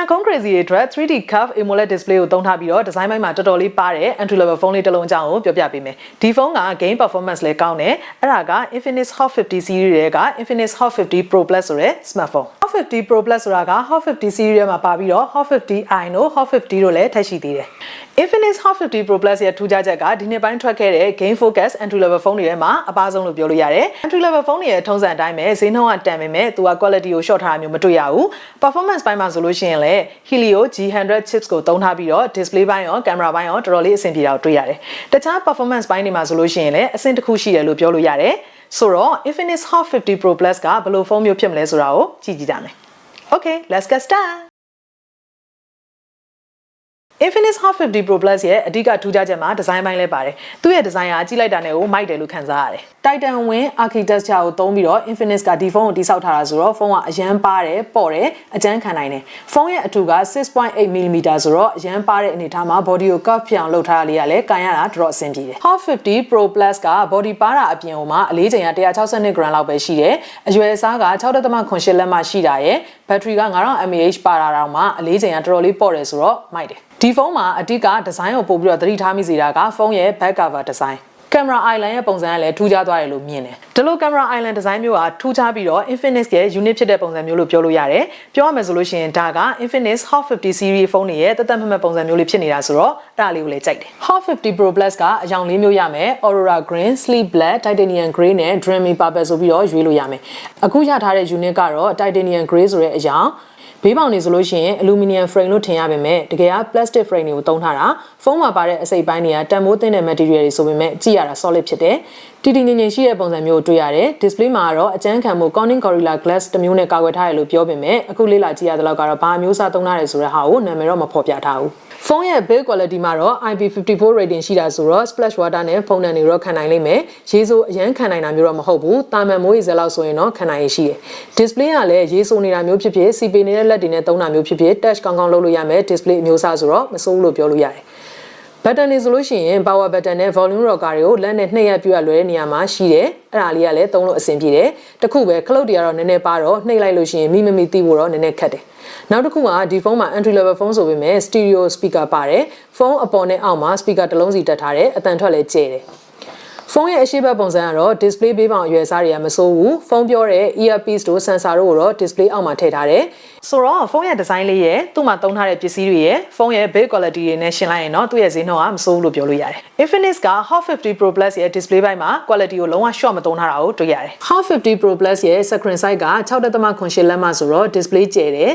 Smartphone crazy တွေအတွက် 3D curve AMOLED display ကိုသုံးထားပြီးတော့ design ဘိုင်းမှာတော်တော်လေးပါတဲ့ entry level phone လေးတစ်လုံးအကြောင်းကိုပြောပြပေးမယ်။ဒီဖုန်းက game performance လည်းကောင်းတယ်။အဲ့ဒါက Infinix Hot 50 series တွေက Infinix Hot 50 Pro Plus ဆိုတဲ့ smartphone ။ Hot 50 Pro Plus ဆိုတာက Hot 50 series ထဲမှာပါပြီးတော့ Hot 50i တို့ Hot 50တို့လည်းထပ်ရှိသေးတယ်။ Infinix Hot 50 Pro Plus ရဲ့ထူးခြားချက်ကဒီနှစ်ပိုင်းထွက်ခဲ့တဲ့ game focus entry level phone တွေထဲမှာအပါဆုံးလို့ပြောလို့ရတယ်။ entry level phone တွေရဲ့ထုံးစံအတိုင်းပဲဈေးနှုန်းကတန်ပေမဲ့သူက quality ကို short ထားတာမျိုးမတွေ့ရဘူး။ performance ဘိုင်းမှာဆိုလို့ရှိရင်လည်း Helio G100 chips ကိုသုံးထားပြီးတော့ display ဘိုင်းရော camera ဘိုင်းရောတော်တော်လေးအဆင်ပြေတာကိုတွေ့ရတယ်။တခြား performance ဘိုင်းတွေမှာဆိုလို့ရှိရင်လည်းအဆင့်တစ်ခုရှိတယ်လို့ပြောလို့ရတယ်။ ဆိုတော့ Infinix Hot 50 Pro Plus ကဘယ်လိုဖုန်းမျိုးဖြစ်မလဲဆိုတာကိုကြည့်ကြည့်ကြမယ်။ Okay, let's get started. Infinix Hot 50 Pro Plus ရဲ့အဓိကထူးခြားချက်မှာဒီဇိုင်းပိုင်းလဲပါတယ်။သူ့ရဲ့ဒီဇိုင်းကကြည့်လိုက်တာနဲ့ကိုမိုက်တယ်လို့ခံစားရတယ်။ Titan Win architecture ကိုသုံးပြီးတော့ Infinix ကဒီဖုန်းကိုတိစောက်ထားတာဆိုတော့ဖုန်းကအရန်ပါတယ်ပေါ့တယ်အကျန်းခံနိုင်တယ်။ဖုန်းရဲ့အထူက 6.8mm ဆိုတော့အရန်ပါတဲ့အနေထားမှာ body ကို curve ဖြစ်အောင်လုပ်ထားတာလေးကလည်းကန်ရတာတော်တော်အဆင်ပြေတယ်။ Hot 50 Pro Plus က body ပါတာအပြင်ဟိုမှာအလေးချိန်က162 gram လောက်ပဲရှိတယ်။အရွယ်အစားက6.8လက်မှရှိတာရယ်။ battery က9000 mAh ပါတာတော့မှအလေးချိန်ကတော်တော်လေးပေါ့တယ်ဆိုတော့မိုက်တယ်။ ဒီဖုန်းမှာအဓိကဒီဇိုင်းကိုပို့ပြီးတော့သတိထားမိစေတာကဖုန်းရဲ့ back cover ဒီဇိုင်းကင်မရာ island ရဲ့ပုံစံကလည်းထူးခြားသွားတယ်လို့မြင်တယ်။ဒီလိုကင်မရာ island design မျိုးကထူးခြားပြီးတော့ Infinix ရဲ့ unit ဖြစ်တဲ့ပုံစံမျိုးလို့ပြောလို့ရတယ်။ပြောရမယ်ဆိုလို့ရှိရင်ဒါက Infinix Hot 50 series ဖုန်းတွေရဲ့တသက်မမတ်ပုံစံမျိုးလေးဖြစ်နေတာဆိုတော့အဲ့ဒါလေးကိုလည်းကြိုက်တယ်။ Hot 50 Pro Plus ကအယောင်လေးမျိုးရမယ်။ Aurora Green, Sleep Black, Titanium Grey နဲ့ Dreamy Purple ဆိုပြီးတော့ရွေးလို့ရမယ်။အခုရထားတဲ့ unit ကတော့ Titanium Grey ဆိုတဲ့အယောင် ဘေးပေါင်နေဆိုလို့ရှိရင် aluminum frame လို့ထင်ရပေမဲ့တကယ်က plastic frame တွေကိုသုံးထားတာဖုန်းမှာပါတဲ့အစိပ်ပိုင်းတွေကတန်ဖိုးသင့်တဲ့ material တွေဆိုပေမဲ့ကြည့်ရတာ solid ဖြစ်တယ်တီတီငင်ငင်ရှိတဲ့ပုံစံမျိုးကိုတွေ့ရတယ် display မှာကတော့အကျန်းခံမှု Corning Gorilla Glass တစ်မျိုးနဲ့ကာကွယ်ထားရလို့ပြောပေမဲ့အခုလေ့လာကြည့်ရတဲ့လောက်ကတော့ဘာမျိုးစားသုံးထားတယ်ဆိုတဲ့ဟာကိုနာမည်တော့မဖော်ပြထားဘူး ဖုန်းရဲ့ build quality မှာတော့ IP54 rating ရှိတာဆိုတော့ splash water နဲ့ဖုန်းနံတွေတော့ခံနိုင်လိမ့်မယ်။ရေဆိုအရန်ခံနိုင်တာမျိုးတော့မဟုတ်ဘူး။တာမန်မိုးရေစက်လောက်ဆိုရင်တော့ခံနိုင်ရရှိတယ်။ display ကလည်းရေဆိုနေတာမျိုးဖြစ်ဖြစ်စီပေနေတဲ့လက်တွေနဲ့သုံးတာမျိုးဖြစ်ဖြစ် touch ကောင်းကောင်းလုပ်လို့ရမယ် display အမျိုးအစားဆိုတော့မစိုးဘူးလို့ပြောလို့ရတယ်။ button တွေဆိုလို့ရှိရင် power button နဲ့ volume rocker တွေကိုလက်နဲ့နှိပ်ရပြရလွယ်တဲ့နေရာမှာရှိတယ်။အဲ့ဒါလေးကလည်းသုံးလို့အဆင်ပြေတယ်။တခုပဲခလုတ်တွေကတော့နည်းနည်းပါတော့နှိပ်လိုက်လို့ရှိရင်မိမမီသိဖို့တော့နည်းနည်းခက်တယ်။နောက်တစ်ခုကဒီဖုန်းမှာ entry level ဖုန်းဆိုပေမဲ့ stereo speaker ပါတယ်။ဖုန်းအပေါ်နဲ့အောက်မှာ speaker တစ်လုံးစီတက်ထားတယ်။အတန်ထွက်လည်းကျဲတယ်။ ဖုန်းရဲ့အရှိတ်ပုံစံကတော့ display ဘေးပေါင်အရွယ်စားတွေကမစိုးဘူးဖုန်းပြောတဲ့ earpiece တို့ sensor တို့ကိုတော့ display အောက်မှာထည့်ထားတယ်ဆိုတော့ဖုန်းရဲ့ design လေးရဲ့သူ့မှာသုံးထားတဲ့ပစ္စည်းတွေရဲ့ဖုန်းရဲ့ build quality တွေနဲ့ရှင်းလိုက်ရင်တော့သူ့ရဲ့ဈေးနှုန်းကမစိုးဘူးလို့ပြောလို့ရတယ် Infinix က Hot 50 Pro Plus ရဲ့ display ဘိုင်းမှာ quality ကိုလုံးဝ short မသုံးထားတာကိုတွေ့ရတယ် Hot 50 Pro Plus ရဲ့ screen size က6.8လက်မဆိုတော့ display ကျယ်တယ်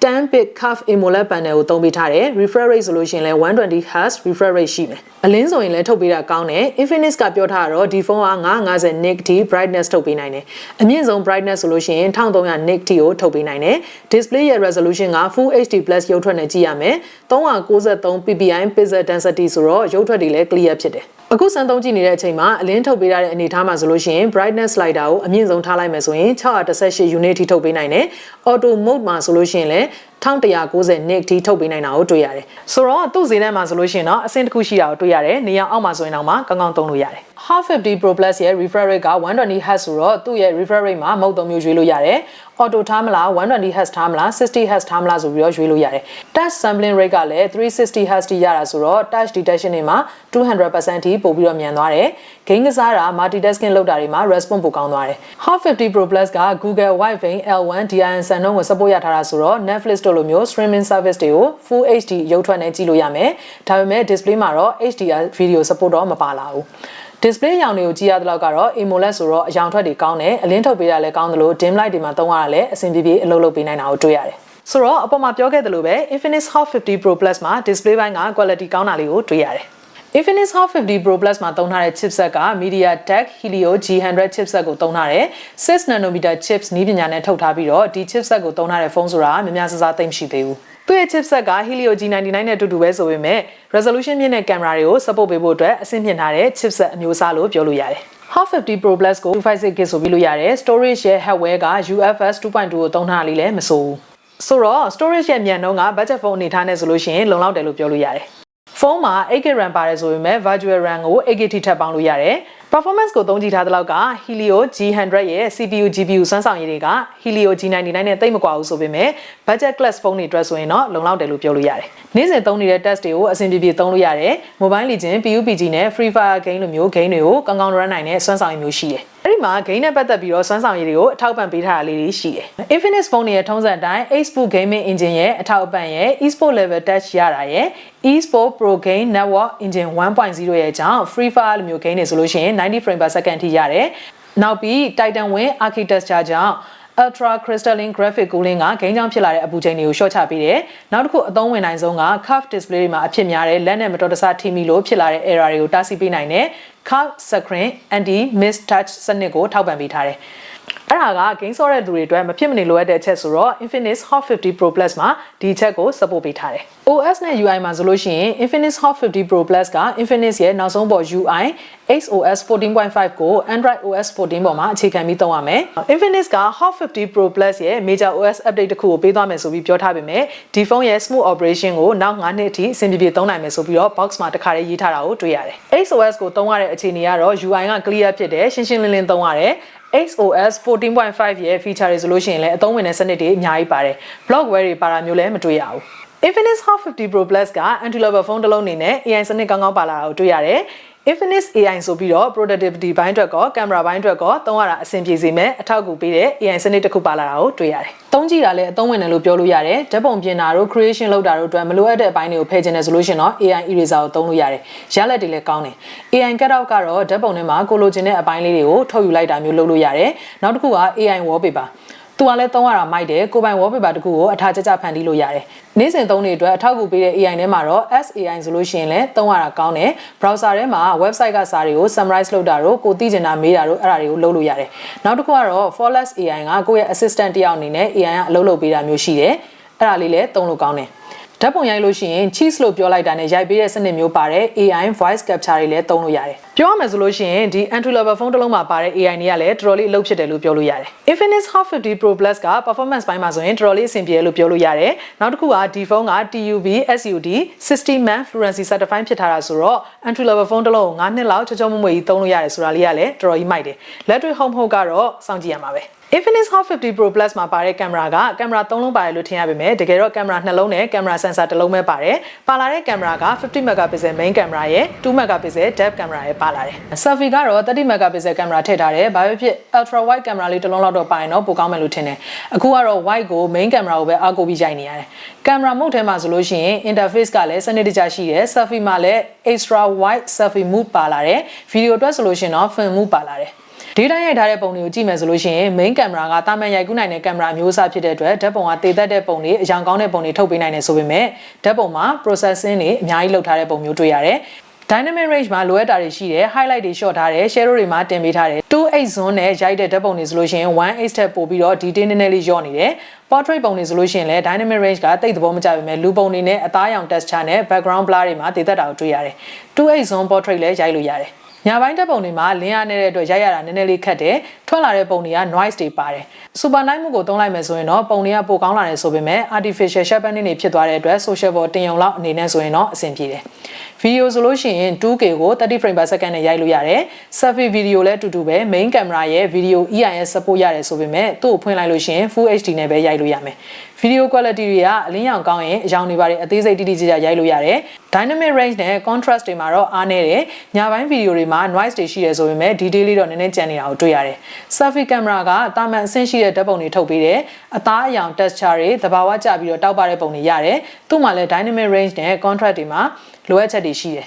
10 bit curve AMOLED panel ကိုသုံးပေးထားတယ် refresh rate ဆိုလို့ရှိရင်လည်း 120 Hz refresh rate ရှိမယ်အလင်းဆိုရင်လည်းထုတ်ပေးတာကောင်းတယ် Infinix ကပြောထားတော့ဒီဖုန်းက950 nit ထိ brightness ထုတ်ပေးနိုင်တယ်အမြင့်ဆုံး brightness ဆိုလို့ရှိရင်1300 nit ထိကိုထုတ်ပေးနိုင်တယ် display ရဲ့ resolution က full HD+ ရုပ်ထွက်နဲ့ကြည့်ရမယ်393 ppi pixel density ဆိုတော့ရုပ်ထွက်တွေလည်း clear ဖြစ်တယ် အခုစမ်းသုံးကြည့်နေတဲ့အချိန်မှာအလင်းထုတ်ပေးရတဲ့အနေအထားမှာဆိုလို့ရှိရင် brightness slider ကိုအမြင့်ဆုံးထားလိုက်မယ်ဆိုရင်618 unit ထိထုတ်ပေးနိုင်တယ် auto mode မှာဆိုလို့ရှိရင်လည်း 1190 nit ထိထုတ်ပေးနိုင်တာကိုတွေ့ရတယ်ဆိုတော့သူ့ဈေးထဲမှာဆိုလို့ရှိရင်တော့အဆင့်တစ်ခုရှိတာကိုတွေ့ရတယ်နေရာအောက်မှာဆိုရင်တော့မှကောင်းကောင်းသုံးလို့ရတယ် Hot 50 Pro Plus ရဲ့ refresh rate က120 Hz ဆိုတော့သူ့ရဲ့ refresh rate မှာမဟုတ်သုံးမျိုးရွေးလို့ရတယ် auto ထားမလား120 Hz ထားမလား60 Hz ထားမလားဆိုပြီးတော့ရွေးလို့ရတယ် touch sampling rate ကလည်း360 Hz ထိရတာဆိုတော့ touch detection တွေမှာ200%ထိပို့ပြီးတော့မြန်သွားတယ် game ကစားတာ multitasking လုပ်တာတွေမှာ response ပိုကောင်းသွားတယ် Hot 50 Pro Plus က Google Wi-Fi L1 DIN စံနှုန်းကို support ရထားတာဆိုတော့ Netflix တို့လိုမျိုး streaming service တွေကို Full HD ရုပ်ထွက်နဲ့ကြည့်လို့ရမယ်ဒါပေမဲ့ display မှာတော့ HDR video support တော့မပါလာဘူး display ရောင်တွေကိုကြည့်ရတဲ့လောက်ကတော့ AMOLED ဆိုတော့အရောင်ထွက်တွေကောင်းတယ်အလင်းထုတ်ပေးတာလည်းကောင်းတယ်လို့ dim light တွေမှာသုံးရတာလည်းအဆင်ပြေပြေအလုပ်လုပ်ပေးနိုင်တာကိုတွေ့ရတယ်ဆိုတော့အပေါ်မှာပြောခဲ့သလိုပဲ Infinix Hot 50 Pro Plus မှာ display ဘိုင်းက quality ကောင်းတာလေးကိုတွေ့ရတယ် Infinix Hot 50 Pro Plus မှာသုံးထားတဲ့ chipset က MediaTek Helio G100 chipset ကိုသုံးထားတယ်6 nanometer chips နည်းပညာနဲ့ထုတ်ထားပြီးတော့ဒီ chipset ကိုသုံးထားတဲ့ဖုန်းဆိုတာများများဆဆသိမ့်မရှိသေးဘူးသူ့ရဲ့ chipset က Helio G99 နဲ့အတူတူပဲဆိုပေမဲ့ resolution မြင့်တဲ့ကင်မရာတွေကို support ပေးဖို့အတွက်အဆင့်မြင့်ထားတဲ့ chipset အမျိုးအစားလို့ပြောလို့ရတယ်။ Hot 50 Pro Plus ကို 256GB ဆိုပြီးလို့ရတယ် storage ရဲ့ hardware က UFS 2.2ကိုသုံးထားလေးလည်းမဆိုးဘူးဆိုတော့ storage ရဲ့မြန်နှုန်းက budget phone အနေထားနဲ့ဆိုလို့ရှိရင်လုံလောက်တယ်လို့ပြောလို့ရတယ် ဖုန်းမှာ 8GB RAM ပါတယ်ဆိုပေမဲ့ virtual RAM ကို 8GB ထိထပ်ပေါင်းလို့ရတယ် performance ကိုသုံးကြည့်ထားတဲ့လောက်က Helio G100 ရဲ့ CPU GPU စွမ်းဆောင်ရည်တွေက Helio G99 နဲ့တိတ်မကွာဘူးဆိုပေမဲ့ budget class ဖုန်းတွေအတွက်ဆိုရင်တော့လုံလောက်တယ်လို့ပြောလို့ရတယ်။နေ့စဉ်သုံးနေတဲ့ test တွေကိုအဆင်ပြေပြေသုံးလို့ရတယ်။ Mobile Legends, PUBG နဲ့ Free Fire game လိုမျိုး game တွေကိုကောင်းကောင်း run နိုင်တဲ့စွမ်းဆောင်ရည်မျိုးရှိတယ်။အဲ့ဒီမှာ game နဲ့ပတ်သက်ပြီးတော့စွမ်းဆောင်ရည်တွေကိုအထောက်ပံ့ပေးထားတာလေးတွေရှိတယ်။ Infinix ဖုန်းတွေရဲ့ထုံးစံအတိုင်း Xbox Gaming Engine ရဲ့အထောက်အပံ့ရဲ့ eSport level touch ရတာရဲ့ eSport Pro Game Network Engine 1.0ရဲ့အကြောင်း Free Fire လိုမျိုး game တွေဆိုလို့ရှိရင်90 frame per second ထိရတယ်။နောက်ပြီး Titan Win architecture ကြောင့် Ultra Crystalline Graphic Cooling ကဂိမ်းကြောင့်ဖြစ်လာတဲ့အပူချိန်တွေကို short ချပေးတယ်။နောက်တစ်ခုအသုံးဝင်နိုင်ဆုံးက curved display တွေမှာအဖြစ်များတဲ့လက်နဲ့မတော်တဆထိမိလို့ဖြစ်လာတဲ့ error တွေကိုတားဆီးပေးနိုင်တဲ့ curved screen anti miss touch စနစ်ကိုထောက်ပံ့ပေးထားတယ်။ အဲ့ဒါက game ဆော့တဲ့သူတွေအတွက်မဖြစ်မနေလိုအပ်တဲ့အချက်ဆိုတော့ Infinix Hot 50 Pro Plus မှာဒီအချက်ကို support ပေးထားတယ်။ OS နဲ့ UI မှာဆိုလို့ရှိရင် Infinix Hot 50 Pro Plus က Infinix ရဲ့နောက်ဆုံးပေါ် UI XOS 14.5ကို Android OS 14ပေါ်မှာအခြေခံပြီးသုံးရမယ်။ Infinix က Hot 50 Pro Plus ရဲ့ Major OS update တစ်ခုကိုပေးသွားမယ်ဆိုပြီးပြောထားပေမဲ့ဒီဖုန်းရဲ့ smooth operation ကိုနောက်9နှစ်အထိအဆင်ပြေပြေသုံးနိုင်မယ်ဆိုပြီးတော့ box မှာတခါတည်းရေးထားတာကိုတွေ့ရတယ်။ XOS ကိုသုံးရတဲ့အခြေအနေကတော့ UI က clear ဖြစ်တယ်ရှင်းရှင်းလင်းလင်းသုံးရတယ်။ XOS 14.5ရဲ့ feature တွေဆိုလို့ရှိရင်လည်းအသုံးဝင်တဲ့စနစ်တွေအများကြီးပါတယ်။ blockware တွေပါတာမျိုးလည်းမတွေ့ရဘူး။ Infinix Hot 50 Pro Plus က entry level phone တစ်လုံးအနေနဲ့ AI စနစ်ကောင်းကောင်းပါလာတာကိုတွေ့ရတယ်။ Infinix AI ဆိုပြီးတော့ productivity ဘိုင်းအတွက်ကောကင်မရာဘိုင်းအတွက်ကောသုံးရတာအဆင်ပြေစေမယ်အထောက်အကူပေးတဲ့ AI စနစ်တစ်ခုပါလာတာကိုတွေ့ရတယ်။သုံးကြည့်တာလည်းအသုံးဝင်တယ်လို့ပြောလို့ရတယ်။ဓာတ်ပုံပြင်တာတို့ creation လုပ်တာတို့အတွက်မလိုအပ်တဲ့အပိုင်းတွေကိုဖယ်ချင်တယ်ဆိုလို့ရှိရင်တော့ AI eraser ကိုသုံးလို့ရတယ်။ရလဒ်တွေလည်းကောင်းတယ်။ AI cutout ကတော့ဓာတ်ပုံထဲမှာကိုလိုချင်တဲ့အပိုင်းလေးတွေကိုထုတ်ယူလိုက်တာမျိုးလုပ်လို့ရတယ်။နောက်တစ်ခုက AI wallpaper သူကလည်းသုံးရတာမိုက်တယ်ကိုပိုင် wallpaper တခုကိုအထာကြကြဖန်တီးလို့ရတယ်နေ့စဉ်သုံးနေအတွက်အထောက်အကူပေးတဲ့ AI ထဲမှာတော့ SAI ဆိုလို့ရှိရင်လည်းသုံးရတာကောင်းတယ် browser ထဲမှာ website ကစာတွေကို summarize လုပ်တာတို့ကိုသိချင်တာမေးတာတို့အဲ့ဒါတွေကိုလုပ်လို့ရတယ်နောက်တစ်ခုကတော့ Flawless AI ကကိုယ့်ရဲ့ assistant တယောက်အနေနဲ့ AI ကအလုပ်လုပ်ပေးတာမျိုးရှိတယ်အဲ့ဒါလေးလည်းသုံးလို့ကောင်းတယ်ဓာတ်ပုံရိုက်လို့ရှိရင် cheese လို့ပြောလိုက်တာနဲ့ရိုက်ပေးတဲ့စနစ်မျိုးပါတဲ့ AI voice capture တွေလည်းသုံးလို့ရတယ်။ ပြောရမယ်ဆိုလို့ရှိရင်ဒီ entry level phone တစ်လုံးမှာပါတဲ့ AI တွေကလည်းတော်တော်လေးအလုပ်ဖြစ်တယ်လို့ပြောလို့ရတယ်။ Infinix Hot 50 Pro Plus က performance ဘိုင်းမှာဆိုရင်တော်တော်လေးအဆင်ပြေတယ်လို့ပြောလို့ရတယ်။နောက်တစ်ခုကဒီဖုန်းက TUV SUD 60 man fluency certified ဖြစ်ထားတာဆိုတော့ entry level phone တစ်လုံးကို9နှစ်လောက်ချောချောမွေ့မွေ့ကြီးသုံးလို့ရတယ်ဆိုတာလေးကလည်းတော်တော်ကြီးမိုက်တယ်။လက်တွေ့ home home ကတော့စောင့်ကြည့်ရမှာပဲ။ Infinix Hot 50 Pro Plus မှာပါတဲ့ကင်မရာကကင်မရာ3လုံးပါတယ်လို့ထင်ရပေမဲ့တကယ်တော့ကင်မရာ2လုံးနဲ့ကင်မရာ sensor 1လုံးပဲပါတယ်။ပါလာတဲ့ကင်မရာက50 megapixel main camera ရဲ့2 megapixel depth camera ရဲ့ပါလာတယ်။ Selfie ကတော့30 megapixel camera ထည့်ထားတယ်။ဘာဖြစ်ဖြစ် ultra wide camera လေးတစ်လုံးလောက်တော့ပါရင်တော့ပိုကောင်းမယ်လို့ထင်တယ်။အခုကတော့ wide ကို main camera ကိုပဲအားကိုးပြီးရိုက်နေရတယ်။ camera mode ထဲမှာဆိုလို့ရှိရင် interface ကလည်းစနစ်တကျရှိတယ်။ selfie မှာလည်း extra wide selfie mode ပါလာတယ်။ video အတွက်ဆိုလို့ရှိရင်တော့ film mode ပါလာတယ်။ data ရိုက်ထားတဲ့ပုံတွေကိုကြည့်မယ်ဆိုလို့ရှိရင် main camera ကတာမန်ရိုက်ကူးနိုင်တဲ့ကင်မရာမျိုးစားဖြစ်တဲ့အတွက်ဓာတ်ပုံကတည်သက်တဲ့ပုံတွေအယောင်ကောင်းတဲ့ပုံတွေထုတ်ပေးနိုင်တယ်ဆိုပေမဲ့ဓာတ်ပုံမှာ processing တွေအများကြီးလုပ်ထားတဲ့ပုံမျိုးတွေ့ရတယ်။ dynamic range မှာလိုအပ်တာတွေရှိတယ် highlight တွေ short ထားတယ် shadow တွေမှာတင်ပေးထားတယ်2.8 zoom နဲ့ရိုက်တဲ့ဓာတ်ပုံတွေဆိုလို့ရှိရင်1.8ထက်ပိုပြီးတော့ detail နည်းနည်းလေးလျော့နေတယ် portrait ပုံတွေဆိုလို့ရှိရင်လည်း dynamic range ကတိတ်သဘောမကျပေမဲ့လူပုံတွေနဲ့အသားရောင် texture နဲ့ background blur တွေမှာတည်သက်တာကိုတွေ့ရတယ်2.8 zoom portrait လည်းရိုက်လို့ရတယ် ညပိုင်းတက်ပုံတွေမှာလင်းရနေတဲ့အတွက်ရိုက်ရတာနည်းနည်းလေးခက်တယ်ထွက်လာတဲ့ပုံတွေက noise တွေပါတယ် super night မှုကိုသုံးလိုက်မယ်ဆိုရင်တော့ပုံတွေကပိုကောင်းလာတယ်ဆိုပေမဲ့ artificial sharpening တွေဖြစ်သွားတဲ့အတွက် social for တင်ယုံလောက်အနေနဲ့ဆိုရင်တော့အဆင်ပြေတယ်ဗီဒီယိုဆိုလို့ရှိရင် 2K ကို30 frame per second နဲ့ရိုက်လို့ရတယ်။ selfie video လည်းအတူတူပဲ main camera ရဲ့ video EIS support ရတယ်ဆိုပေမဲ့သူ့ကိုဖွင့်လိုက်လို့ရှိရင် full HD နဲ့ပဲရိုက်လို့ရမယ်။ video quality တွေကအလင်းရောင်ကောင်းရင်အယောင်တွေပါတယ်အသေးစိတ်တိတိကျကျရိုက်လို့ရတယ်။ dynamic range နဲ့ contrast တွေမှာတော့အားနည်းတယ်။ညပိုင်းဗီဒီယိုတွေမှာ noise တွေရှိတယ်ဆိုပေမဲ့ detail လေးတော့နည်းနည်းကျန်နေတာကိုတွေ့ရတယ်။ selfie camera ကတာမန်အဆင့်ရှိတဲ့ဓာတ်ပုံတွေထုတ်ပေးတယ်။အသားအယောင် texture တွေသဘာဝကျပြီးတော့တောက်ပတဲ့ပုံတွေရတယ်။သူ့မှာလည်း dynamic range နဲ့ contrast တွေမှာလိုအပ်ချက်တွေရှိတယ်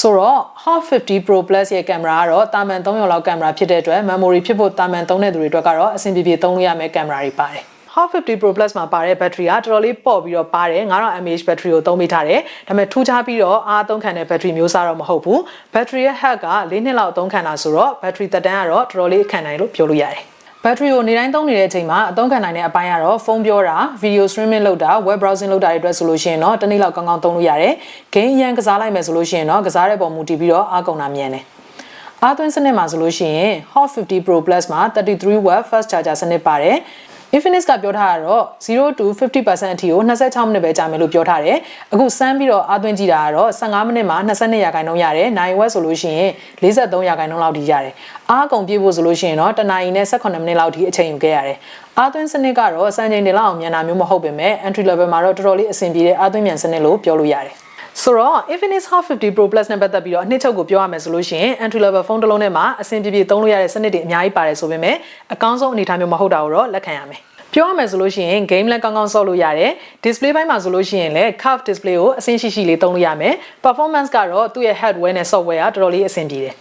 ဆိုတော့ Hot 50 Pro Plus ရဲ့ကင်မရာကတော့တာမန်300လောက်ကင်မရာဖြစ်တဲ့အတွက် memory ဖြစ်ဖို့တာမန်သုံးတဲ့သူတွေအတွက်ကတော့အဆင်ပြေပြေသုံးလို့ရမယ့်ကင်မရာတွေပါတယ် Hot 50 Pro Plus မှာပါတဲ့ battery ကတော်တော်လေးပေါ့ပြီးတော့ပါတယ်9000 mAh battery ကိုသုံးပေးထားတယ်ဒါပေမဲ့ထူးခြားပြီးတော့အားသုံးခံတဲ့ battery မျိုးစားတော့မဟုတ်ဘူး battery ရဲ့ health က၄နှစ်လောက်အသုံးခံတာဆိုတော့ battery သက်တမ်းကတော့တော်တော်လေးခံနိုင်လို့ပြောလို့ရတယ်ဘက်ထရီကိုနေတိုင်းသုံးနေတဲ့အချိန်မှာအသုံးခံနိုင်တဲ့အပိုင်းကတော့ဖုန်းပြောတာ video streaming လုပ်တာ web browsing လုပ်တာတွေအတွက်ဆိုလို့ရှိရင်တော့တစ်နေ့လောက်ကောင်းကောင်းသုံးလို့ရတယ်။ game ရန်ကစားလိုက်မယ်ဆိုလို့ရှိရင်တော့ကစားတဲ့ပုံမူတည်ပြီးတော့အားကုန်တာမြန်တယ်။အားသွင်းစနစ်မှာဆိုလို့ရှိရင် Hot 50 Pro Plus မှာ 33 watt fast charger စနစ်ပါတယ်။ Infinix ကပြောထားတာတော့0 to 50%အထိကို26မိနစ်ပဲကြာမယ်လို့ပြောထားတယ်။အခုစမ်းပြီးတော့အသွင်းကြည့်တာကတော့15မိနစ်မှာ22ရာခိုင်နှုန်းရတယ်။နိုင်ဝက်ဆိုလို့ရှိရင်43ရာခိုင်နှုန်းလောက်ထိရတယ်။အားကုန်ပြည့်ဖို့ဆိုလို့ရှိရင်တော့တနာရီနဲ့18မိနစ်လောက်ထိအချိန်ယူခဲ့ရတယ်။အားသွင်းစနစ်ကတော့စံချိန်တင်လောက်အောင်မြန်တာမျိုးမဟုတ်ပေမဲ့ entry level မှာတော့တော်တော်လေးအဆင်ပြေတဲ့အားသွင်းမြန်စနစ်လို့ပြောလို့ရတယ်။ ဆိုတော့ Infinix Hot 50 Pro Plus နဲ့ပတ်သက်ပြီးတော့အနှစ်ချုပ်ကိုပြောရမယ်ဆိုလို့ရှိရင် entry level phone တစ်လုံးထဲမှာအဆင်ပြေပြေသုံးလို့ရတဲ့စနစ်တွေအများကြီးပါတယ်ဆိုပေမဲ့အကောင်းဆုံးအနေအထားမျိုးမဟုတ်တာကိုတော့လက်ခံရမယ်။ ပြောရမယ်ဆိုလို့ရှိရင် game လည်းကောင်းကောင်းဆော့လို့ရတယ် display ဘိုင်းမှာဆိုလို့ရှိရင်လည်း curve display ကိုအဆင့်ရှိရှိလေးသုံးလို့ရမယ် performance ကတော့သူ့ရဲ့ hardware နဲ့ software ကတော်တော်လေးအဆင်ပြေတယ်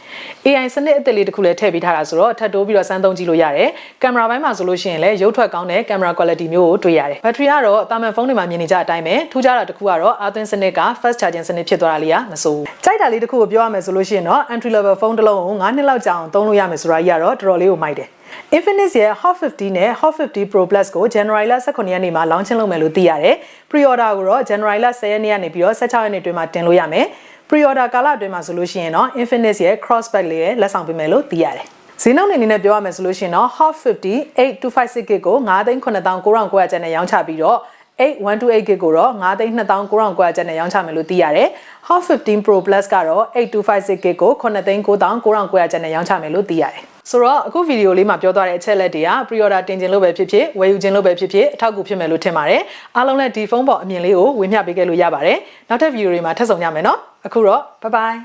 AI စနစ်အသစ်လေးတစ်ခုလည်းထည့်ပေးထားတာဆိုတော့ထပ်တိုးပြီးတော့စမ်းသုံးကြည့်လို့ရတယ်ကင်မရာဘိုင်းမှာဆိုလို့ရှိရင်လည်းရုပ်ထွက်ကောင်းတဲ့ကင်မရာ quality မျိုးကိုတွေ့ရတယ်ဘက်ထရီကတော့တာမန်ဖုန်းတွေမှာမြင်နေကြအတိုင်းပဲထူးခြားတာတစ်ခုကတော့အာသွင်းစနစ်က fast charging စနစ်ဖြစ်သွားတာလေးကမစိုးဘူးကြိုက်တာလေးတစ်ခုကိုပြောရမယ်ဆိုလို့ရှိရင်တော့ entry level ဖုန်းတစ်လုံးကို9နှစ်လောက်ကြာအောင်သုံးလို့ရမယ်ဆိုတာကြီးကတော့တော်တော်လေးကိုမိုက်တယ် Infinix ရဲ့ Hot 50နဲ့ Hot 50 Pro Plus ကို January 18ရက်နေ့မှာ launching လုပ်မယ်လို့သိရတယ်။ Pre-order ကိုတော့ January 10ရက်နေ့ကနေပြီးတော့16ရက်နေ့တွင်မှာတင်လို့ရမယ်။ Pre-order ကာလအတွင်းမှာဆိုလို့ရှိရင်တော့ Infinix ရဲ့ crossback လေးရဲ့လက်ဆောင်ပေးမယ်လို့သိရတယ်။ဈေးနှုန်းအနေနဲ့ပြောရမယ်ဆိုလို့ရှိရင်တော့ Hot 50 8256GB ကို9,9900ကျပ်နဲ့ရောင်းချပြီးတော့ 8128 gig ကိုတော့9,2900ကျပ်နဲ့ရောင်းချမယ်လို့သိရတယ်။ Hot 15 Pro Plus ကတော့8256 gig ကို9,9900ကျပ်နဲ့ရောင်းချမယ်လို့သိရတယ်။ ဆိုတော့အခုဗီဒီယိုလေးမှာပြောသွားတဲ့အချက်လက်တွေက pre-order တင်ခြင်းလို့ပဲဖြစ်ဖြစ်ဝယ်ယူခြင်းလို့ပဲဖြစ်ဖြစ်အထောက်အကူဖြစ်မယ်လို့ထင်ပါတယ်။အားလုံးလည်းဒီဖုန်းပေါ်အမြင်လေးကိုဝေမျှပေးခဲ့လို့ရပါတယ်။နောက်ထပ်ဗီဒီယိုတွေမှာထပ်ဆုံကြမယ်နော်။အခုတော့ bye bye